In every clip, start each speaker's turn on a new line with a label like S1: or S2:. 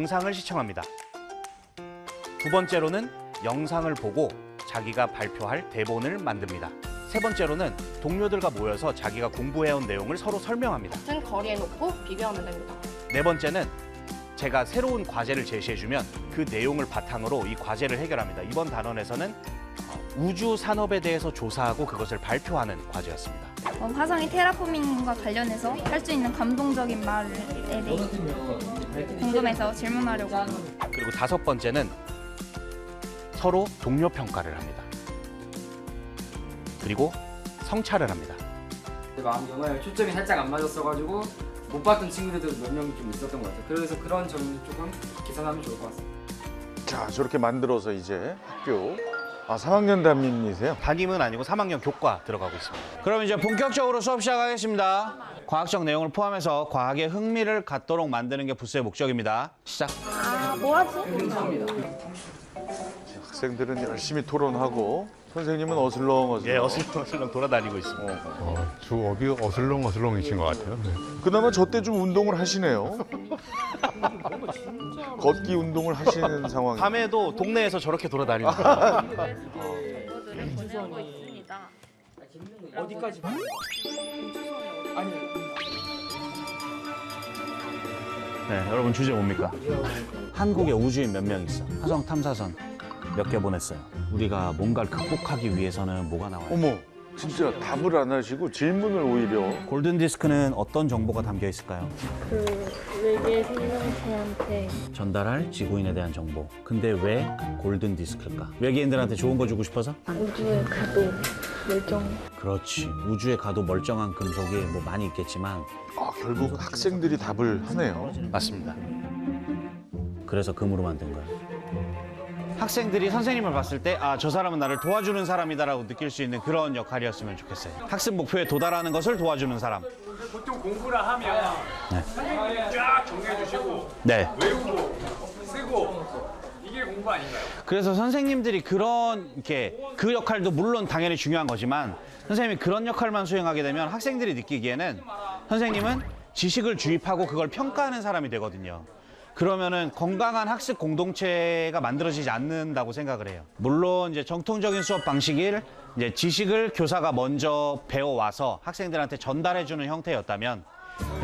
S1: 영상을 시청합니다. 두 번째로는 영상을 보고 자기가 발표할 대본을 만듭니다. 세 번째로는 동료들과 모여서 자기가 공부해온 내용을 서로 설명합니다.
S2: 같은 거리에 놓고 비교하면 됩니다.
S1: 네 번째는 제가 새로운 과제를 제시해주면 그 내용을 바탕으로 이 과제를 해결합니다. 이번 단원에서는 어, 우주 산업에 대해서 조사하고 그것을 발표하는 과제였습니다.
S3: 어, 화성이 테라포밍과 관련해서 할 수 있는 감동적인 말에 대해 궁금해서 질문하려고
S1: 그리고 다섯 번째는 서로 동료 평가를 합니다. 그리고 성찰을 합니다.
S4: 내 마음경을 초점이 살짝 안 맞았어가지고 못 봤던 친구들도 몇 명이 좀 있었던 것 같아요. 그래서 그런 점을 조금 개선하면 좋을 것 같습니다.
S5: 자, 저렇게 만들어서 이제 학교. 아, 3학년 담임이세요?
S1: 담임은 아니고 3학년 교과 들어가고 있습니다.
S6: 그럼 이제 본격적으로 수업 시작하겠습니다. 과학적 내용을 포함해서 과학에 흥미를 갖도록 만드는 게 부스의 목적입니다. 시작.
S5: 학생들은 열심히 토론하고 선생님은 어슬렁 어슬렁.
S1: 예, 어슬렁 어슬렁 돌아다니고 있습니다.
S7: 어, 주업이 어슬렁 어슬렁이신 것 같아요. 네.
S5: 그나마 저때 좀 운동을 하시네요. 걷기 운동을 하시는 상황.
S1: 밤에도 동네에서 저렇게 돌아다닙니다.
S4: 어디까지? 아니
S6: 네, 여러분 주제 뭡니까? 한국에 우주인 몇 명 있어? 화성 탐사선 몇 개 보냈어요. 우리가 뭔가를 극복하기 위해서는 뭐가 나와요?
S5: 어머, 진짜 답을 안 하시고 질문을 오히려.
S6: 골든 디스크는 어떤 정보가 담겨 있을까요?
S8: 그 외계 생명체한테
S6: 전달할 지구인에 대한 정보. 근데 왜 골든 디스크일까? 외계인들한테 좋은 거 주고 싶어서?
S8: 우주에 가도 멸종
S6: 그렇지. 우주에 가도 멀쩡한 금속이 뭐 많이 있겠지만
S5: 아, 결국 학생들이 답을 하네요.
S1: 맞습니다.
S6: 그래서 금으로 만든 거야. 학생들이 선생님을 봤을 때, 아, 저 사람은 나를 도와주는 사람이다라고 느낄 수 있는 그런 역할이었으면 좋겠어요. 학습 목표에 도달하는 것을 도와주는 사람.
S9: 보통 공부를 하면 선생님이 쫙 정리해 주시고
S6: 네.
S9: 외우고 쓰고 이게 공부 아닌가요?
S6: 그래서 선생님들이 그런, 이렇게, 그 역할도 물론 당연히 중요한 거지만, 선생님이 그런 역할만 수행하게 되면 학생들이 느끼기에는 선생님은 지식을 주입하고 그걸 평가하는 사람이 되거든요. 그러면은 건강한 학습 공동체가 만들어지지 않는다고 생각을 해요. 물론 이제 정통적인 수업 방식일 이제 지식을 교사가 먼저 배워와서 학생들한테 전달해주는 형태였다면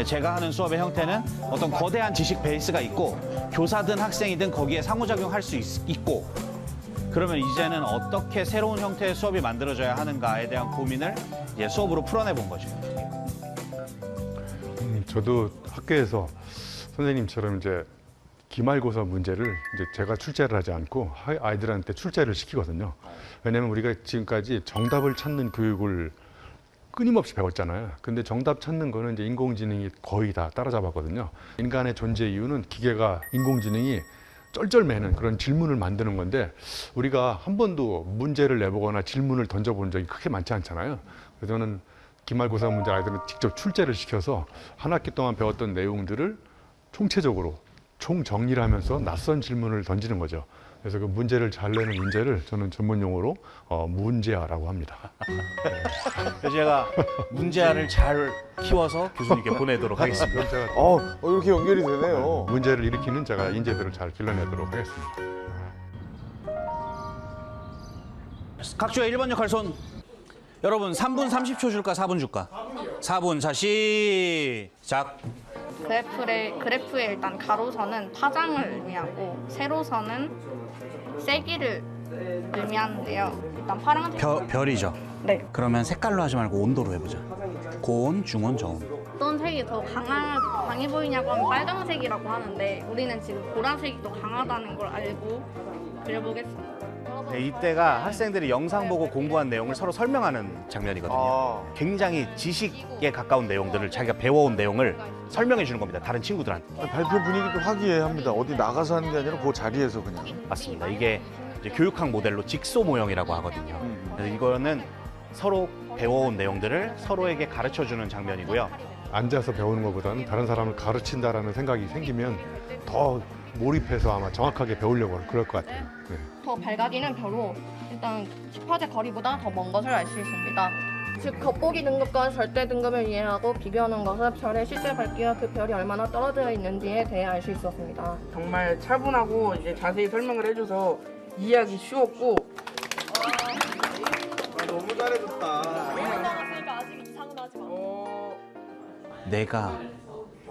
S6: 제가 하는 수업의 형태는 어떤 거대한 지식 베이스가 있고 교사든 학생이든 거기에 상호작용할 수 있, 있고 그러면 이제는 어떻게 새로운 형태의 수업이 만들어져야 하는가에 대한 고민을 이제 수업으로 풀어내 본 거죠.
S7: 음, 저도 학교에서 선생님처럼 이제 기말고사 문제를 이제 제가 출제를 하지 않고 하- 아이들한테 출제를 시키거든요. 왜냐하면 우리가 지금까지 정답을 찾는 교육을 끊임없이 배웠잖아요. 근데 정답 찾는 거는 이제 인공지능이 거의 다 따라잡았거든요. 인간의 존재 이유는 기계가 인공지능이 쩔쩔매는 그런 질문을 만드는 건데 우리가 한 번도 문제를 내보거나 질문을 던져본 적이 크게 많지 않잖아요. 그래서 저는 기말고사 문제 아이들은 직접 출제를 시켜서 한 학기 동안 배웠던 내용들을 총체적으로 총정리를 하면서 낯선 질문을 던지는 거죠. 그래서 그 문제를 잘 내는 문제를 저는 전문 용어로 어, 문제아라고 합니다.
S1: 그래서 제가 문제아를 잘 키워서 교수님께 보내도록 하겠습니다.
S7: 그럼 제가
S5: 어, 어, 이렇게 연결이 되네요.
S7: 문제를 일으키는 제가 인재들을 잘 길러내도록 하겠습니다.
S6: 각주의 1번 역할 손. 여러분 3분 30초 줄까 4분 줄까? 4분. 자 시작.
S2: 그래프의, 그래프의 일단 가로선은 파장을 의미하고 세로선은 세기를 의미하는데요. 일단 파란색
S6: 별, 별이죠.
S2: 네.
S6: 그러면 색깔로 하지 말고 온도로 해보자. 고온, 중온, 저온.
S2: 어떤 색이 더 강한, 강해 보이냐고 하면 빨강색이라고 하는데 우리는 지금 보라색이 더 강하다는 걸 알고 그려보겠습니다.
S1: 네, 이때가 학생들이 영상 보고 공부한 내용을 서로 설명하는 장면이거든요.
S5: 아,
S1: 굉장히 지식에 가까운 내용들을 자기가 배워온 내용을 설명해 주는 겁니다. 다른 친구들한테.
S5: 발표 분위기도 화기애애합니다. 어디 나가서 하는 게 아니라 그 자리에서 그냥.
S1: 맞습니다. 이게 이제 교육학 모델로 직소 모형이라고 하거든요.
S5: 음.
S1: 그래서 이거는 서로 배워온 내용들을 서로에게 가르쳐 주는 장면이고요.
S7: 앉아서 배우는 것보다는 다른 사람을 가르친다라는 생각이 생기면 더 몰입해서 아마 정확하게 배우려고 그럴 것 같아요. 네.
S2: 더 밝아지는 별로 일단 10화제 거리보다 더 먼 것을 알 수 있습니다.
S10: 즉 겉보기 등급과 절대 등급을 이해하고 비교하는 것은 별의 실제 밝기와 그 별이 얼마나 떨어져 있는지에 대해 알 수 있었습니다.
S11: 정말 차분하고 이제 자세히 설명을 해줘서 이해하기 쉬웠고
S6: 내가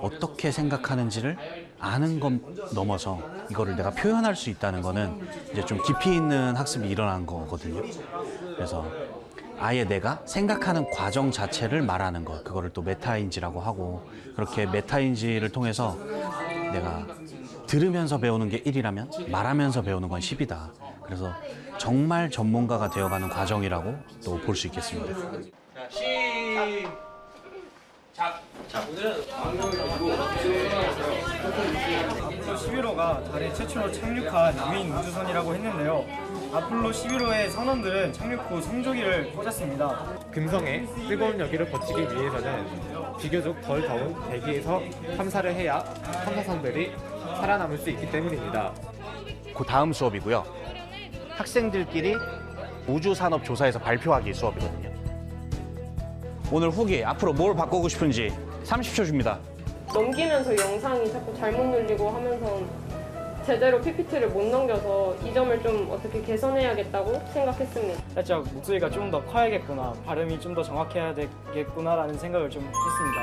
S6: 어떻게 생각하는지를 아는 것 넘어서 이거를 내가 표현할 수 있다는 거는 이제 좀 깊이 있는 학습이 일어난 거거든요. 그래서 아예 내가 생각하는 과정 자체를 말하는 것, 그거를 또 메타인지라고 하고 그렇게 메타인지를 통해서 내가 들으면서 배우는 게 1이라면 말하면서 배우는 건 10이다. 그래서 정말 전문가가 되어가는 과정이라고 또 볼 수 있겠습니다.
S12: 아폴로 11호가 달에 최초로 착륙한 유인 우주선이라고 했는데요. 아폴로 11호의 선원들은 착륙 후 성조기를 꽂았습니다.
S13: 금성의 뜨거운 여기를 버티기 위해서는 비교적 덜 더운 대기에서 탐사를 해야 탐사선들이 살아남을 수 있기 때문입니다.
S1: 그 다음 수업이고요. 학생들끼리 우주산업조사에서 발표하기 수업이거든요.
S6: 오늘 후기 앞으로 뭘 바꾸고 싶은지 30초 줍니다.
S8: 넘기면서 영상이 자꾸 잘못 눌리고 하면서 제대로 PPT를 못 넘겨서 이 점을 좀 어떻게 개선해야겠다고 생각했습니다.
S12: 살짝 목소리가 좀 더 커야겠구나, 발음이 좀 더 정확해야 되겠구나라는 생각을 좀 했습니다.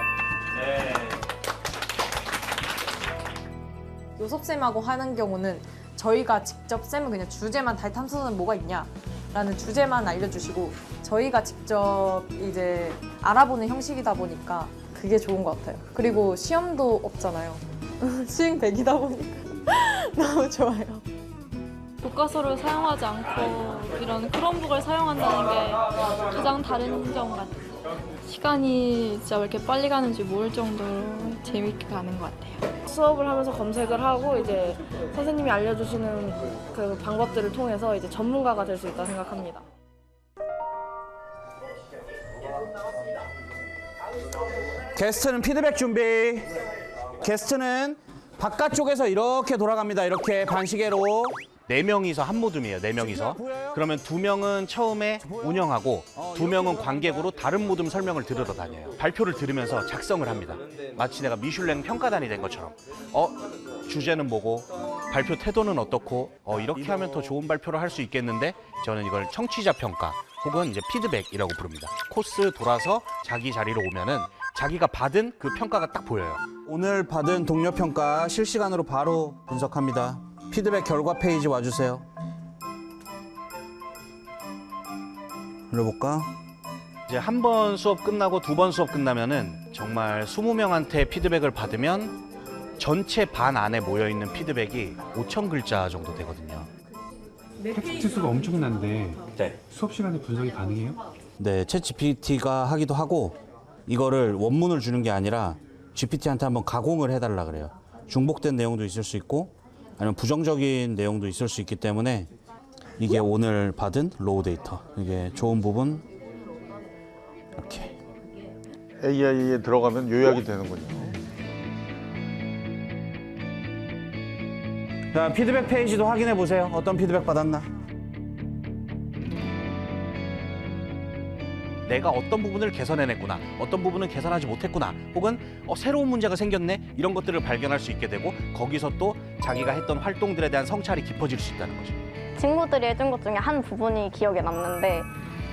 S14: 요섭쌤하고 하는 경우는 저희가 직접 쌤은 그냥 주제만 달 탐사선은 뭐가 있냐 라는 주제만 알려주시고 저희가 직접 이제 알아보는 형식이다 보니까 그게 좋은 것 같아요. 그리고 시험도 없잖아요. 수행 100이다 보니까 너무 좋아요.
S15: 교과서를 사용하지 않고 이런 크롬북을 사용한다는 게 가장 다른 점 같아요. 시간이 진짜 왜 이렇게 빨리 가는지 모를 정도로 재밌게 가는 것 같아요.
S8: 수업을 하면서 검색을 하고 이제 선생님이 알려주시는 그 방법들을 통해서 이제 전문가가 될 수 있다 생각합니다.
S6: 게스트는 피드백 준비. 게스트는 바깥쪽에서 이렇게 돌아갑니다. 이렇게 반시계로.
S1: 네 명이서 한 모둠이에요. 네 명이서. 그러면 두 명은 처음에 운영하고 두 명은 관객으로 다른 모둠 설명을 들으러 다녀요. 발표를 들으면서 작성을 합니다. 마치 내가 미슐랭 평가단이 된 것처럼. 어 주제는 뭐고 발표 태도는 어떻고 어 이렇게 하면 더 좋은 발표를 할 수 있겠는데 저는 이걸 청취자 평가 혹은 이제 피드백이라고 부릅니다. 코스 돌아서 자기 자리로 오면은 자기가 받은 그 평가가 딱 보여요.
S6: 오늘 받은 동료 평가 실시간으로 바로 분석합니다. 피드백 결과 페이지 와주세요. 눌러볼까?
S1: 이제 한 번 수업 끝나고 두 번 수업 끝나면은 정말 20명한테 피드백을 받으면 전체 반 안에 모여 있는 피드백이 5천 글자 정도 되거든요.
S7: 텍스트 수가 엄청난데
S6: 네.
S7: 수업 시간에 분석이 가능해요?
S6: 네, 챗 GPT가 하기도 하고 이거를 원문을 주는 게 아니라 GPT한테 한번 가공을 해달라 그래요. 중복된 내용도 있을 수 있고 아니면 부정적인 내용도 있을 수 있기 때문에 이게 오늘 받은 로우 데이터. 이게 좋은 부분 이렇게
S5: AI에 들어가면 요약이 되는군요.
S6: 자, 피드백 페이지도 확인해 보세요. 어떤 피드백 받았나?
S1: 내가 어떤 부분을 개선해냈구나, 어떤 부분은 개선하지 못했구나, 혹은 어, 새로운 문제가 생겼네 이런 것들을 발견할 수 있게 되고 거기서 또 자기가 했던 활동들에 대한 성찰이 깊어질 수 있다는 거죠.
S2: 친구들이 해준 것 중에 한 부분이 기억에 남는데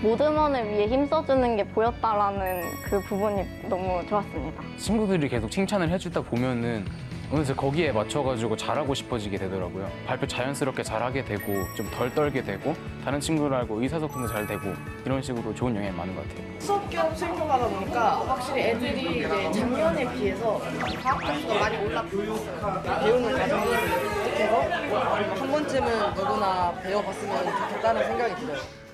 S2: 모드먼을 위해 힘써주는 게 보였다라는 그 부분이 너무 좋았습니다.
S16: 친구들이 계속 칭찬을 해주다 보면은 어느새 거기에 맞춰가지고 잘하고 싶어지게 되더라고요. 발표 자연스럽게 잘하게 되고 좀 덜 떨게 되고 다른 친구들하고 의사소통도 잘 되고 이런 식으로 좋은 영향이 많은 것 같아요.
S10: 수업 겸 수행평가다 보니까 확실히 애들이 이제 작년에 비해서 과학 점수가 많이 올랐어요. 배우는 과정이 익숙해서 한 번쯤은 누구나 배워봤으면 좋겠다는 생각이 들어요.